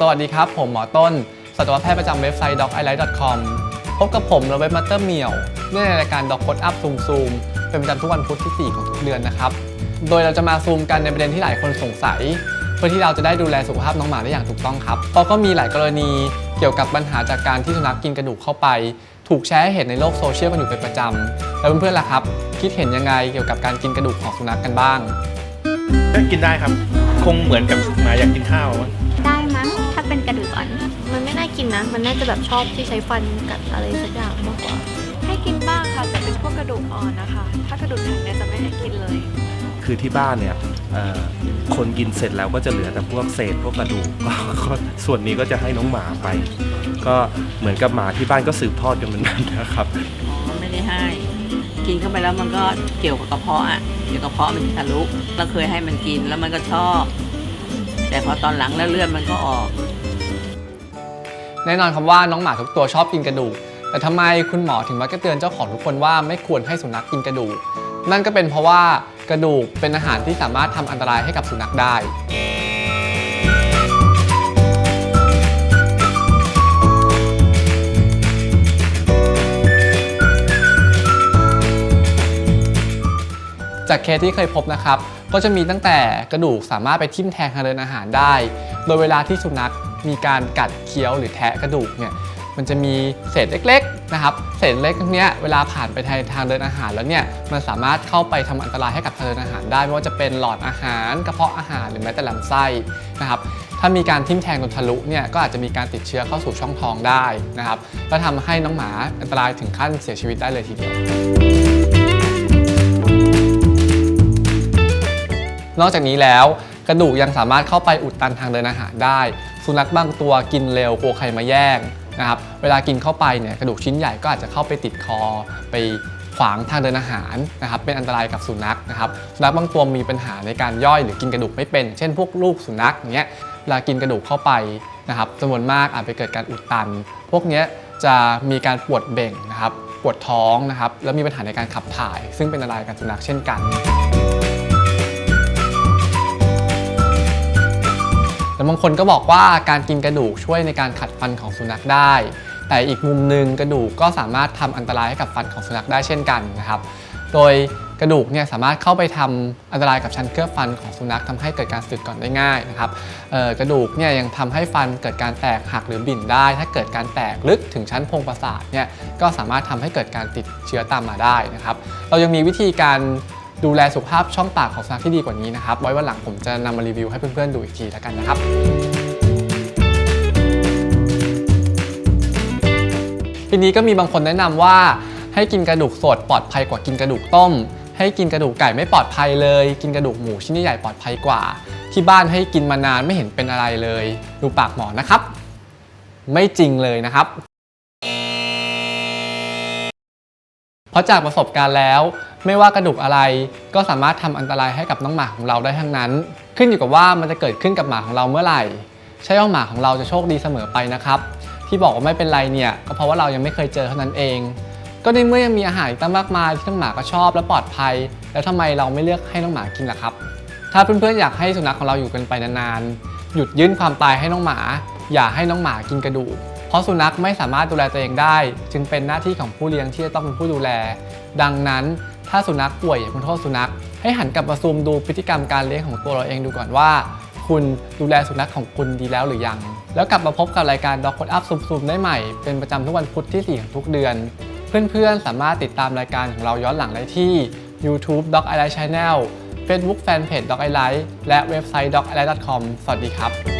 สวัสดีครับ ผมหมอต้น สัตวแพทย์ประจำเว็บไซต์ docilight.com พบกับผมและเว็บมาสเตอร์เมียวในรายการ Doc Code Up Zoom Zoom เป็นประจำทุกวันพุธที่ 4 ของทุกเดือนนะครับ โดยเราจะมาซูมกันในประเด็นที่หลายคนสงสัย เพื่อที่เราจะได้ดูแลสุขภาพน้องหมาได้อย่างถูกต้องครับ เพราะก็มีหลายกรณีเกี่ยวกับปัญหาจากการที่สุนัขกินกระดูกเข้าไป ถูกแชร์ให้เห็นในโลกโซเชียลกันอยู่เป็นประจำแล้วเพื่อนๆล่ะครับ คิดเห็นยังไงเกี่ยวกับการกินกระดูกของสุนัขกันบ้าง ก็กินได้ครับ คงเหมือนกับหมาอยากกินข้าวมั้ง น่ากินนะ มันน่าจะแบบชอบที่ใช้ฟันกัดอะไรสักอย่างมากกว่า ให้กินบ้างค่ะแต่เป็นพวกกระดูกอ่อนนะคะ ถ้ากระดูกแข็งเนี่ยจะไม่ให้กินเลย คือที่บ้านเนี่ยเอ่อคนกินเสร็จแล้วก็จะเหลือแต่พวกเศษพวกกระดูก ก็ก็ส่วนนี้ก็จะให้น้องหมาไป ก็เหมือนกับหมาที่บ้านก็สืบทอดกันเหมือนกันนะครับ อ๋อไม่ได้ให้ กินเข้าไปแล้วมันก็เกี่ยวกับกระเพาะอะเดี๋ยวกระเพาะมันจะทะลุเราเคยให้มันกินแล้วมันก็ชอบ แต่พอตอนหลังแล้วเลือดมันก็ออก แน่นอนครับว่าน้องหมาทุกตัวชอบกินกระดูก แต่ทำไมคุณหมอถึงมักจะเตือนเจ้าของทุกคนว่าไม่ควรให้สุนัขกินกระดูก นั่นก็เป็นเพราะว่ากระดูกเป็นอาหารที่สามารถทำอันตรายให้กับสุนัขได้จากเคสที่เคยพบนะครับ ก็จะมีตั้งแต่กระดูกสามารถไปทิ่มแทงทางเดินอาหารได้ โดยเวลาที่สุนัข มีการกัดเคี้ยวหรือแทะกระดูกเนี่ยมันจะมีเศษเล็กๆนะครับเศษเล็กเนี้ยเวลาผ่านไปทางทางเดินอาหารแล้วเนี่ยมันสามารถเข้าไปทำอันตรายให้กับทางเดินอาหารได้ไม่ว่าจะเป็นหลอดอาหารกระเพาะอาหารหรือแม้แต่ลำไส้นะครับถ้ามีการทิ่มแทงจนทะลุเนี่ยก็อาจจะมีการติดเชื้อเข้าสู่ช่องท้องได้นะครับและทำให้น้องหมาอันตรายถึงขั้นเสียชีวิตได้เลยทีเดียวนอกจากนี้แล้ว กระดูกยังสามารถเข้าไปอุดตันทางเดินอาหารได้ สุนัขบางตัวกินเร็วกลัวใครมาแย่งนะครับเวลากินเข้าไปเนี่ยกระดูกชิ้นใหญ่ก็อาจจะเข้าไปติดคอไปขวางทางเดินอาหารนะครับเป็นอันตรายกับสุนัขนะครับสุนัขบางตัวมีปัญหาในการย่อยหรือกินกระดูกไม่เป็น เช่นพวกลูกสุนัขอย่างเงี้ยเวลากินกระดูกเข้าไปนะครับจำนวนมากอาจไปเกิดการอุดตัน พวกเนี้ยจะมีการปวดเบ่งนะครับปวดท้องนะครับแล้วมีปัญหาในการขับถ่าย ซึ่งเป็นอันตรายกับสุนัขเช่นกัน แต่บางคนก็บอกว่าการกินกระดูกช่วยในการขัดฟันของสุนัขได้ แต่อีกมุมหนึ่งกระดูกก็สามารถทำอันตรายให้กับฟันของสุนัขได้เช่นกันนะครับ โดยกระดูกเนี่ยสามารถเข้าไปทำอันตรายกับชั้นเคลือบฟันของสุนัขทำให้เกิดการสึกก่อนได้ง่ายนะครับกระดูกเนี่ยยังทำให้ฟันเกิดการแตกหักหรือบิ่นได้ ถ้าเกิดการแตกลึกถึงชั้นโพรงประสาทเนี่ยก็สามารถทำให้เกิดการติดเชื้อตามมาได้นะครับ เรายังมีวิธีการ ดูแลสุขภาพช่องปากของสุนัขที่ดีกว่านี้นะครับ ไว้วันหลังผมจะนำมารีวิวให้เพื่อนๆดูอีกทีแล้วกันนะครับ ทีนี้ก็มีบางคนแนะนำว่า ให้กินกระดูกสดปลอดภัยกว่ากินกระดูกต้ม ให้กินกระดูกไก่ไม่ปลอดภัยเลย กินกระดูกหมูชิ้นใหญ่ปลอดภัยกว่า ที่บ้านให้กินมานานไม่เห็นเป็นอะไรเลย ดูปากหมอนะครับ ไม่จริงเลยนะครับ เพราะจากประสบการณ์แล้ว ไม่ว่ากระดูกอะไร ก็สามารถทำอันตรายให้กับน้องหมาของเราได้ทั้งนั้น ขึ้นอยู่กับว่ามันจะเกิดขึ้นกับหมาของเราเมื่อไหร่ ใช่ว่าหมาของเราจะโชคดีเสมอไปนะครับ ที่บอกว่าไม่เป็นไรเนี่ยก็เพราะว่าเรายังไม่เคยเจอเท่านั้นเอง ก็ในเมื่อยังมีอาหารอีกตั้งมากมายที่น้องหมาก็ชอบและปลอดภัย แล้วทำไมเราไม่เลือกให้น้องหมากินล่ะครับ ถ้าเพื่อนๆอยากให้สุนัขของเราอยู่กันไปนานๆหยุดยื่นความตายให้น้องหมา อย่าให้น้องหมากินกระดูกเพราะสุนัขไม่สามารถดูแลตัวเองได้ จึงเป็นหน้าที่ของผู้เลี้ยงที่จะต้องเป็นผู้ดูแล ดังนั้น ถ้าสุนัขป่วยอย่าเพิ่งโทษสุนัข ให้หันกลับมาซูมดูพฤติกรรมการเลี้ยงของตัวเราเองดูก่อนว่า คุณดูแลสุนัขของคุณดีแล้วหรือยัง แล้วกลับมาพบกับรายการ Dog Code Up ซูมๆได้ใหม่ เป็นประจำทุกวันพุธที่ 4 ของทุกเดือน เพื่อนๆ สามารถติดตามรายการของเราย้อนหลังได้ที่ YouTube Dog i l i g h t Channel Facebook Fanpage Dog i l i g h t และเว็บไซต์ dogilight.com สวัสดีครับ